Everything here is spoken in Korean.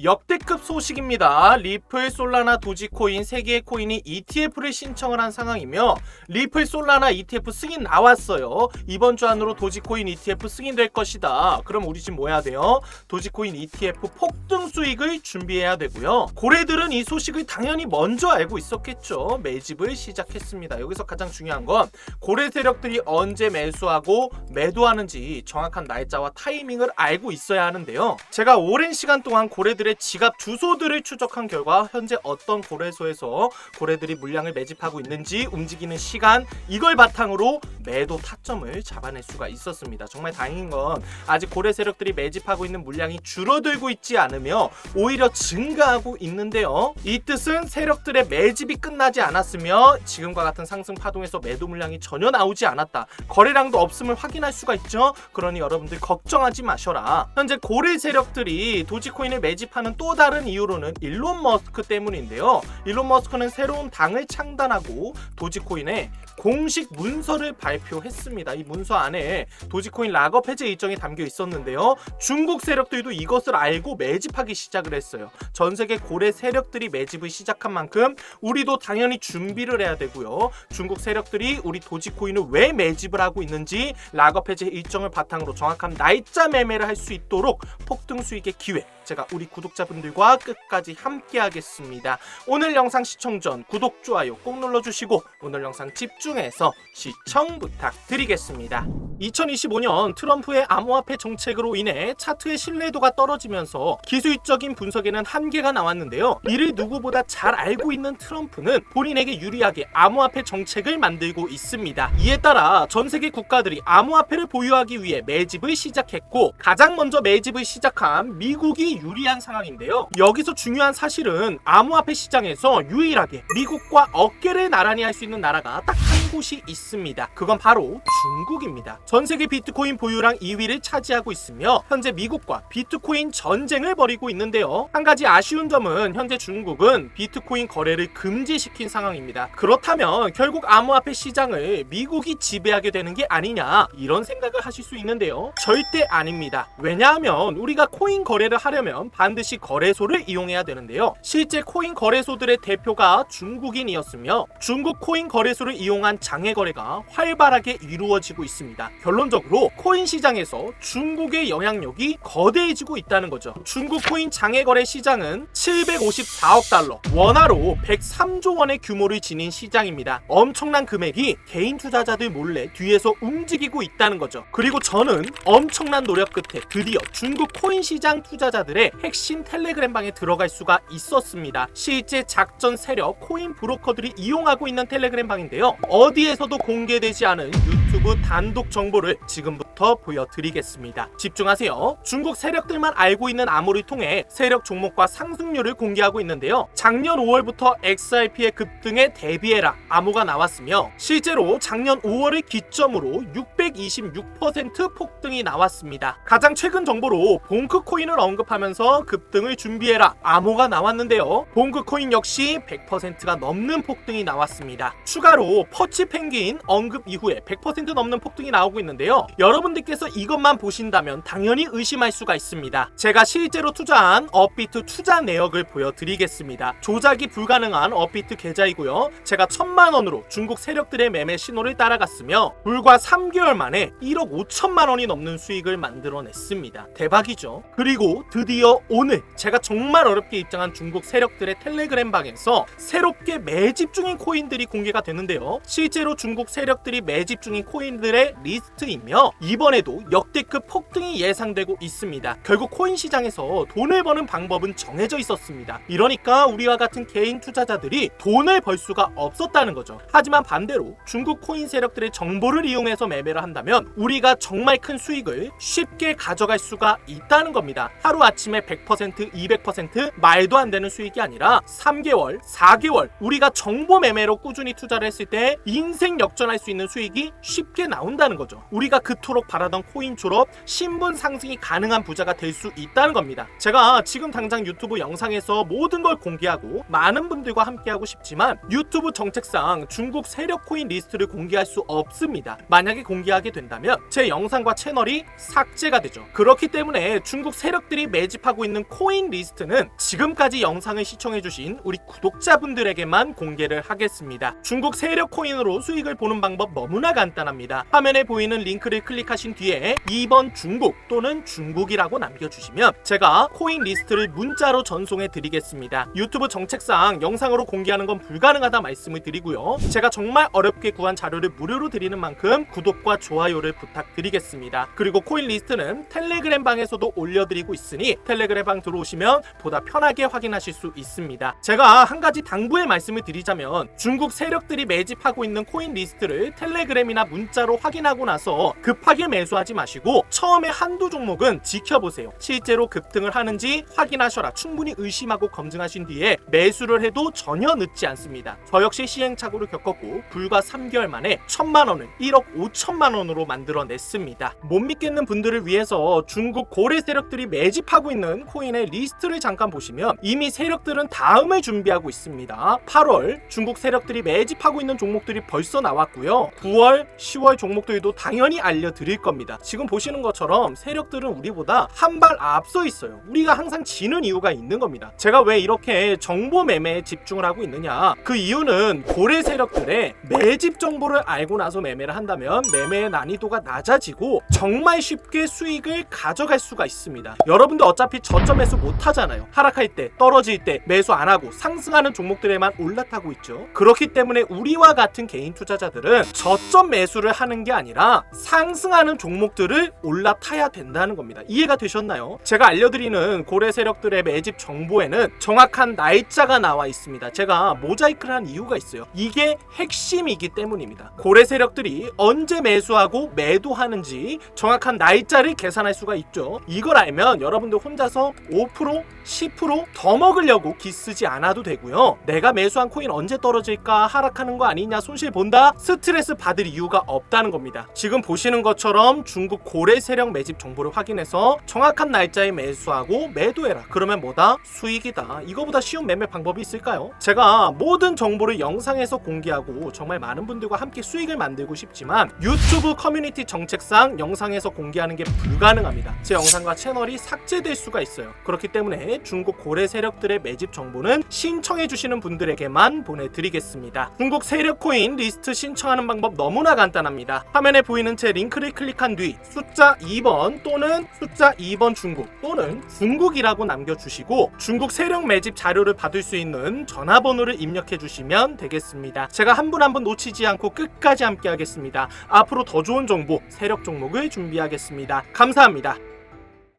역대급 소식입니다. 리플, 솔라나, 도지코인 세 개의 코인이 ETF를 신청을 한 상황이며 리플, 솔라나 ETF 승인 나왔어요. 이번 주 안으로 도지코인 ETF 승인될 것이다. 그럼 우리 지금 뭐 해야 돼요? 도지코인 ETF 폭등 수익을 준비해야 되고요. 고래들은 이 소식을 당연히 먼저 알고 있었겠죠. 매집을 시작했습니다. 여기서 가장 중요한 건 고래 세력들이 언제 매수하고 매도하는지 정확한 날짜와 타이밍을 알고 있어야 하는데요. 제가 오랜 시간 동안 고래들 의 지갑 주소들을 추적한 결과 현재 어떤 고래소에서 고래들이 물량을 매집하고 있는지 움직이는 시간 이걸 바탕으로 매도 타점을 잡아낼 수가 있었습니다. 정말 다행인 건 아직 고래 세력들이 매집하고 있는 물량이 줄어들고 있지 않으며 오히려 증가하고 있는데요. 이 뜻은 세력들의 매집이 끝나지 않았으며 지금과 같은 상승 파동에서 매도 물량이 전혀 나오지 않았다. 거래량도 없음을 확인할 수가 있죠. 그러니 여러분들 걱정하지 마셔라. 현재 고래 세력들이 도지코인을 매집 하는 또 다른 이유로는 일론 머스크 때문인데요. 일론 머스크는 새로운 당을 창단하고 도지코인에 공식 문서를 발표했습니다. 이 문서 안에 도지코인 락업 해제 일정이 담겨 있었는데요. 중국 세력들도 이것을 알고 매집하기 시작을 했어요. 전 세계 고래 세력들이 매집을 시작한 만큼 우리도 당연히 준비를 해야 되고요. 중국 세력들이 우리 도지코인을 왜 매집을 하고 있는지 락업 해제 일정을 바탕으로 정확한 날짜 매매를 할 수 있도록 폭등 수익의 기회 제가 우리 구 독자분들과 끝까지 함께 하겠습니다. 오늘 영상 시청 전 구독, 좋아요 꼭 눌러주시고 오늘 영상 집중해서 시청 부탁드리겠습니다. 2025년 트럼프의 암호화폐 정책으로 인해 차트의 신뢰도가 떨어지면서 기술적인 분석에는 한계가 나왔는데요. 이를 누구보다 잘 알고 있는 트럼프는 본인에게 유리하게 암호화폐 정책을 만들고 있습니다. 이에 따라 전 세계 국가들이 암호화폐를 보유하기 위해 매집을 시작했고 가장 먼저 매집을 시작한 미국이 유리한 상황 인데요. 여기서 중요한 사실은 암호화폐 시장에서 유일하게 미국과 어깨를 나란히 할 수 있는 나라가 딱 한 곳이 있습니다. 그건 바로 중국입니다. 전 세계 비트코인 보유량 2위를 차지하고 있으며 현재 미국과 비트코인 전쟁을 벌이고 있는데요. 한 가지 아쉬운 점은 현재 중국은 비트코인 거래를 금지시킨 상황입니다. 그렇다면 결국 암호화폐 시장을 미국이 지배하게 되는 게 아니냐 이런 생각을 하실 수 있는데요. 절대 아닙니다. 왜냐하면 우리가 코인 거래를 하려면 반드시 거래소를 이용해야 되는데요. 실제 코인 거래소들의 대표가 중국인이었으며 중국 코인 거래소를 이용한 장외 거래가 활발하게 이루어지고 있습니다. 결론적으로 코인 시장에서 중국의 영향력이 거대해지고 있다는 거죠. 중국 코인 장외 거래 시장은 754억 달러, 원화로 103조 원의 규모를 지닌 시장입니다. 엄청난 금액이 개인 투자자들 몰래 뒤에서 움직이고 있다는 거죠. 그리고 저는 엄청난 노력 끝에 드디어 중국 코인 시장 투자자들의 핵심 텔레그램 방에 들어갈 수가 있었습니다. 실제 작전 세력 코인 브로커들이 이용하고 있는 텔레그램 방인데요. 어디에서도 공개되지 않은 유튜브 단독 정보를 지금부터 보여드리겠습니다. 집중하세요. 중국 세력들만 알고 있는 암호를 통해 세력 종목과 상승률을 공개하고 있는데요. 작년 5월부터 XRP의 급등에 대비해라 암호가 나왔으며 실제로 작년 5월을 기점으로 626% 폭등이 나왔습니다. 가장 최근 정보로 봉크 코인을 언급하면서 급등을 준비해라 암호가 나왔는데요. 봉크 코인 역시 100%가 넘는 폭등이 나왔습니다. 추가로 퍼치 펭귄 언급 이후에 100% 넘는 폭등이 나오고 있는데요. 여러분들께서 이것만 보신다면 당연히 의심할 수가 있습니다. 제가 실제로 투자한 업비트 투자 내역을 보여드리겠습니다. 조작이 불가능한 업비트 계좌이고요. 제가 천만 원으로 중국 세력들의 매매 신호를 따라갔으며 불과 3개월 만에 1억 5천만 원이 넘는 수익을 만들어냈습니다. 대박이죠. 그리고 드디어 오늘 제가 정말 어렵게 입장한 중국 세력들의 텔레그램 방에서 새롭게 매집 중인 코인들이 공개가 되는데요. 실제로 중국 세력들이 매집 중인 코인들의 리스트이며 이번에도 역대급 폭등이 예상되고 있습니다. 결국 코인 시장에서 돈을 버는 방법은 정해져 있었습니다. 이러니까 우리와 같은 개인 투자자들이 돈을 벌 수가 없었다는 거죠. 하지만 반대로 중국 코인 세력들의 정보를 이용해서 매매를 한다면 우리가 정말 큰 수익을 쉽게 가져갈 수가 있다는 겁니다. 하루 아침에 100%, 200% 말도 안 되는 수익이 아니라 3개월, 4개월 우리가 정보 매매로 꾸준히 투자를 했을 때 인생 역전할 수 있는 수익이 쉽게 나온다는 거죠. 우리가 그토록 바라던 코인 졸업, 신분 상승이 가능한 부자가 될 수 있다는 겁니다. 제가 지금 당장 유튜브 영상에서 모든 걸 공개하고 많은 분들과 함께하고 싶지만 유튜브 정책상 중국 세력 코인 리스트를 공개할 수 없습니다. 만약에 공개하게 된다면 제 영상과 채널이 삭제가 되죠. 그렇기 때문에 중국 세력들이 매집하고 있는 있는 코인 리스트는 지금까지 영상을 시청해주신 우리 구독자분들에게만 공개를 하겠습니다. 중국 세력 코인으로 수익을 보는 방법 너무나 간단합니다. 화면에 보이는 링크를 클릭하신 뒤에 2번 중국 또는 중국이라고 남겨주시면 제가 코인 리스트를 문자로 전송해 드리겠습니다. 유튜브 정책상 영상으로 공개하는 건 불가능하다 말씀을 드리고요. 제가 정말 어렵게 구한 자료를 무료로 드리는 만큼 구독과 좋아요를 부탁드리겠습니다. 그리고 코인 리스트는 텔레그램 방에서도 올려드리고 있으니 텔레그램 방 들어오시면 보다 편하게 확인하실 수 있습니다. 제가 한 가지 당부의 말씀을 드리자면 중국 세력들이 매집하고 있는 코인 리스트를 텔레그램이나 문자로 확인하고 나서 급하게 매수하지 마시고 처음에 한두 종목은 지켜보세요. 실제로 급등을 하는지 확인하셔라. 충분히 의심하고 검증하신 뒤에 매수를 해도 전혀 늦지 않습니다. 저 역시 시행착오를 겪었고 불과 3개월 만에 천만 원을 1억 5천만 원으로 만들어냈습니다. 못 믿겠는 분들을 위해서 중국 고래 세력들이 매집하고 있는 코인 의 리스트를 잠깐 보시면 이미 세력들은 다음을 준비하고 있습니다. 8월 중국 세력들이 매집하고 있는 종목들이 벌써 나왔고요. 9월, 10월 종목들도 당연히 알려드릴 겁니다. 지금 보시는 것처럼 세력들은 우리보다 한 발 앞서 있어요. 우리가 항상 지는 이유가 있는 겁니다. 제가 왜 이렇게 정보 매매에 집중을 하고 있느냐? 그 이유는 고래 세력들의 매집 정보를 알고 나서 매매를 한다면 매매의 난이도가 낮아지고 정말 쉽게 수익을 가져갈 수가 있습니다. 여러분들 어차피 저점 매수 못 하잖아요. 하락할 때, 떨어질 때 매수 안 하고 상승하는 종목들에만 올라타고 있죠. 그렇기 때문에 우리와 같은 개인 투자자들은 저점 매수를 하는 게 아니라 상승하는 종목들을 올라타야 된다는 겁니다. 이해가 되셨나요? 제가 알려드리는 고래 세력들의 매집 정보에는 정확한 날짜가 나와 있습니다. 제가 모자이크를 한 이유가 있어요. 이게 핵심이기 때문입니다. 고래 세력들이 언제 매수하고 매도하는지 정확한 날짜를 계산할 수가 있죠. 이걸 알면 여러분들 혼자서 5%, 10%더 먹으려고 기 쓰지 않아도 되고요. 내가 매수한 코인 언제 떨어질까 하락하는 거 아니냐 손실 본다 스트레스 받을 이유가 없다는 겁니다. 지금 보시는 것처럼 중국 고래 세력 매집 정보를 확인해서 정확한 날짜에 매수하고 매도해라. 그러면 뭐다? 수익이다. 이거보다 쉬운 매매 방법이 있을까요? 제가 모든 정보를 영상에서 공개하고 정말 많은 분들과 함께 수익을 만들고 싶지만 유튜브 커뮤니티 정책상 영상에서 공개하는 게 불가능합니다. 제 영상과 채널이 삭제될 수가 그렇기 때문에 중국 고래 세력들의 매집 정보는 신청해 주시는 분들에게만 보내드리겠습니다. 중국 세력 코인 리스트 신청하는 방법 너무나 간단합니다. 화면에 보이는 제 링크를 클릭한 뒤 숫자 2번 또는 숫자 2번 중국 또는 중국이라고 남겨주시고 중국 세력 매집 자료를 받을 수 있는 전화번호를 입력해 주시면 되겠습니다. 제가 한 분 한 분 놓치지 않고 끝까지 함께 하겠습니다. 앞으로 더 좋은 정보 세력 종목을 준비하겠습니다. 감사합니다.